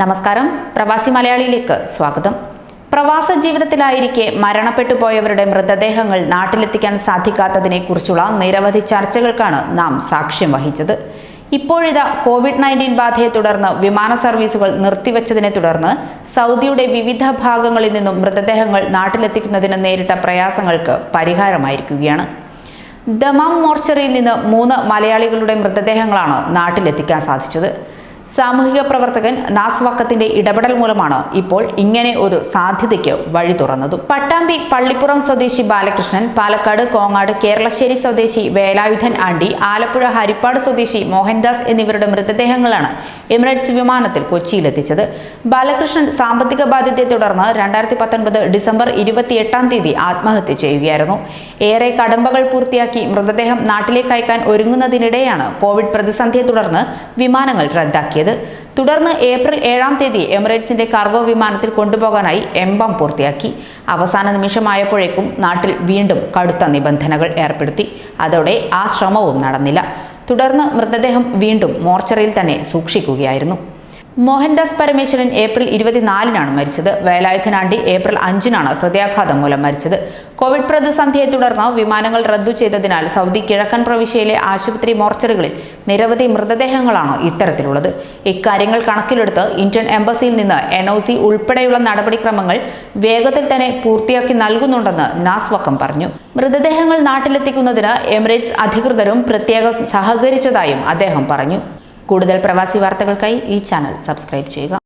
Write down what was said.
നമസ്കാരം. പ്രവാസി മലയാളിയിലേക്ക് സ്വാഗതം. പ്രവാസ ജീവിതത്തിലായിരിക്കെ മരണപ്പെട്ടു പോയവരുടെ മൃതദേഹങ്ങൾ നാട്ടിലെത്തിക്കാൻ സാധിക്കാത്തതിനെക്കുറിച്ചുള്ള നിരവധി ചർച്ചകൾക്കാണ് നാം സാക്ഷ്യം വഹിച്ചത്. ഇപ്പോഴിതാ കോവിഡ് നയന്റീൻ ബാധയെ തുടർന്ന് വിമാന സർവീസുകൾ നിർത്തിവെച്ചതിനെ തുടർന്ന് സൗദിയുടെ വിവിധ ഭാഗങ്ങളിൽ നിന്നും മൃതദേഹങ്ങൾ നാട്ടിലെത്തിക്കുന്നതിന് നേരിട്ട പ്രയാസങ്ങൾക്ക് പരിഹാരമായിരിക്കുകയാണ്. ദമാം മോർച്ചറിയിൽ നിന്ന് മൂന്ന് മലയാളികളുടെ മൃതദേഹങ്ങളാണ് നാട്ടിലെത്തിക്കാൻ സാധിച്ചത്. സാമൂഹിക പ്രവർത്തകൻ നാസ്വാക്കത്തിന്റെ ഇടപെടൽ മൂലമാണ് ഇപ്പോൾ ഇങ്ങനെ ഒരു സാധ്യതയ്ക്ക് വഴി തുറന്നത്. പട്ടാമ്പി പള്ളിപ്പുറം സ്വദേശി ബാലകൃഷ്ണൻ പാലക്കാട് കോങ്ങാട് കേരളശ്ശേരി സ്വദേശി വേലായുധൻ ആണ്ടി ആലപ്പുഴ ഹരിപ്പാട് സ്വദേശി മോഹൻദാസ് എന്നിവരുടെ മൃതദേഹങ്ങളാണ് എമിറേറ്റ്സ് വിമാനത്തിൽ കൊച്ചിയിലെത്തിച്ചത്. ബാലകൃഷ്ണൻ സാമ്പത്തിക ബാധ്യതയെ തുടർന്ന് രണ്ടായിരത്തി പത്തൊൻപത് ഡിസംബർ ഇരുപത്തിയെട്ടാം തീയതി ആത്മഹത്യ ചെയ്യുകയായിരുന്നു. ഏറെ കടമ്പകൾ പൂർത്തിയാക്കി മൃതദേഹം നാട്ടിലേക്ക് അയക്കാൻ ഒരുങ്ങുന്നതിനിടെയാണ് കോവിഡ് പ്രതിസന്ധിയെ തുടർന്ന് വിമാനങ്ങൾ റദ്ദാക്കിയത്. തുടർന്ന് ഏപ്രിൽ ഏഴാം തീയതി എമിറേറ്റ്സിന്റെ കർവോ വിമാനത്തിൽ കൊണ്ടുപോകാനായി എംബം പൂർത്തിയാക്കി. അവസാന നിമിഷമായപ്പോഴേക്കും നാട്ടിൽ വീണ്ടും കടുത്ത നിബന്ധനകൾ ഏർപ്പെടുത്തി. അതോടെ ആ ശ്രമവും നടന്നില്ല. തുടർന്ന് മൃതദേഹം വീണ്ടും മോർച്ചറിയിൽ തന്നെ സൂക്ഷിക്കുകയായിരുന്നു. മോഹൻദാസ് പരമേശ്വരൻ ഏപ്രിൽ ഇരുപത്തിനാലിനാണ് മരിച്ചത്. വേലായുധനാണ്ടി ഏപ്രിൽ അഞ്ചിനാണ് ഹൃദയാഘാതം മൂലം മരിച്ചത്. കോവിഡ് പ്രതിസന്ധിയെ തുടർന്ന് വിമാനങ്ങൾ റദ്ദു ചെയ്തതിനാൽ സൗദി കിഴക്കൻ പ്രവിശ്യയിലെ ആശുപത്രി മോർച്ചറികളിൽ നിരവധി മൃതദേഹങ്ങളാണ് ഇത്തരത്തിലുള്ളത്. ഇക്കാര്യങ്ങൾ കണക്കിലെടുത്ത് ഇന്ത്യൻ എംബസിയിൽ നിന്ന് എൻ ഒ സി ഉൾപ്പെടെയുള്ള നടപടിക്രമങ്ങൾ വേഗത്തിൽ തന്നെ പൂർത്തിയാക്കി നൽകുന്നുണ്ടെന്ന് നാസ് വക്കം പറഞ്ഞു. മൃതദേഹങ്ങൾ നാട്ടിലെത്തിക്കുന്നതിന് എമിറേറ്റ്സ് അധികൃതരും പ്രത്യേകം സഹകരിച്ചതായും അദ്ദേഹം പറഞ്ഞു. കൂടുതൽ പ്രവാസി വാർത്തകൾക്കായി ഈ ചാനൽ സബ്സ്ക്രൈബ് ചെയ്യുക.